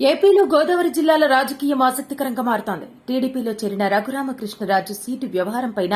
ఏపీలో గోదావరి జిల్లాల రాజకీయం ఆసక్తికరంగా మారుతోంది. టీడీపీలో చేరిన రఘురామకృష్ణరాజు సీటు వ్యవహారంపైన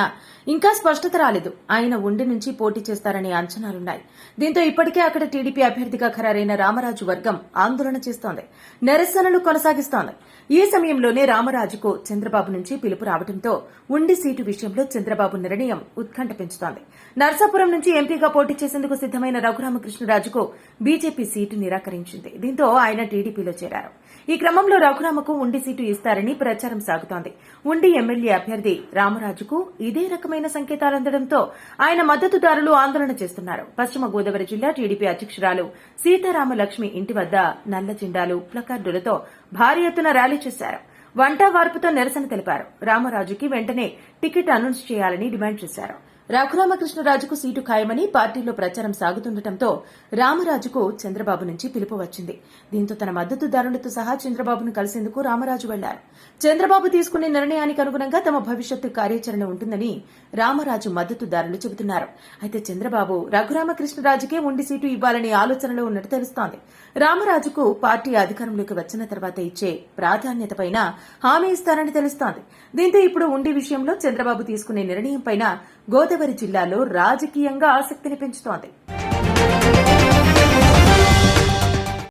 ఇంకా స్పష్టత రాలేదు. ఆయన ఉండి నుంచి పోటీ చేస్తారనే అంచనాలున్నాయి. దీంతో ఇప్పటికే అక్కడ టీడీపీ అభ్యర్థిగా ఖరారైన రామరాజు వర్గం ఆందోళన చేస్తోంది. నిరసనలు కొనసాగిస్తోంది. ఈ సమయంలోనే రామరాజుకు చంద్రబాబు నుంచి పిలుపు రావడంతో ఉండి సీటు విషయంలో చంద్రబాబు నిర్ణయం ఉత్కంఠ పెంచుతోంది. నర్సాపురం నుంచి ఎంపీగా పోటీ చేసేందుకు సిద్దమైన రఘురామకృష్ణరాజుకు బీజేపీ సీటు నిరాకరించింది. దీంతో ఆయన టీడీపీలో చేరారు. ఈ క్రమంలో రఘురామకు ఉండి సీటు ఇస్తారని ప్రచారం సాగుతోంది. ఉండి ఎమ్మెల్యే అభ్యర్థి రామరాజుకు ఇదే రకమైన సంకేతాలందడంతో ఆయన మద్దతుదారులు ఆందోళన చేస్తున్నారు. పశ్చిమ గోదావరి జిల్లా టీడీపీ అధ్యక్షురాలు సీతారామ లక్ష్మి ఇంటి వద్ద నల్ల జెండాలు ప్లకార్డులతో భారీ ఎత్తున ర్యాలీ చేశారు. వంట వార్పుతో నిరసన తెలిపారు. రామరాజుకి వెంటనే టికెట్ అనౌన్స్ చేయాలని డిమాండ్ చేశారు. రఘురామకృష్ణరాజుకు సీటు ఖాయమని పార్టీలో ప్రచారం సాగుతుండటంతో రామరాజుకు చంద్రబాబు నుంచి పిలుపు వచ్చింది. దీంతో తన మద్దతుదారులతో సహా చంద్రబాబును కలిసేందుకు రామరాజు వెళ్ళారు. చంద్రబాబు తీసుకునే నిర్ణయానికి అనుగుణంగా తమ భవిష్యత్తు కార్యాచరణ ఉంటుందని రామరాజు మద్దతుదారులు చెబుతున్నారు. అయితే చంద్రబాబు రఘురామకృష్ణరాజుకే ఉండి సీటు ఇవ్వాలనే ఆలోచనలో ఉన్నట్టు తెలుస్తోంది. రామరాజుకు పార్టీ అధికారంలోకి వచ్చిన తర్వాత ఇచ్చే ప్రాధాన్యతపైన హామీ ఇస్తారని తెలుస్తోంది. దీంతో ఇప్పుడు ఉండి విషయంలో చంద్రబాబు తీసుకునే నిర్ణయంపైన గోదావరి జిల్లాలో రాజకీయంగా ఆసక్తిని పెంచుతోంది.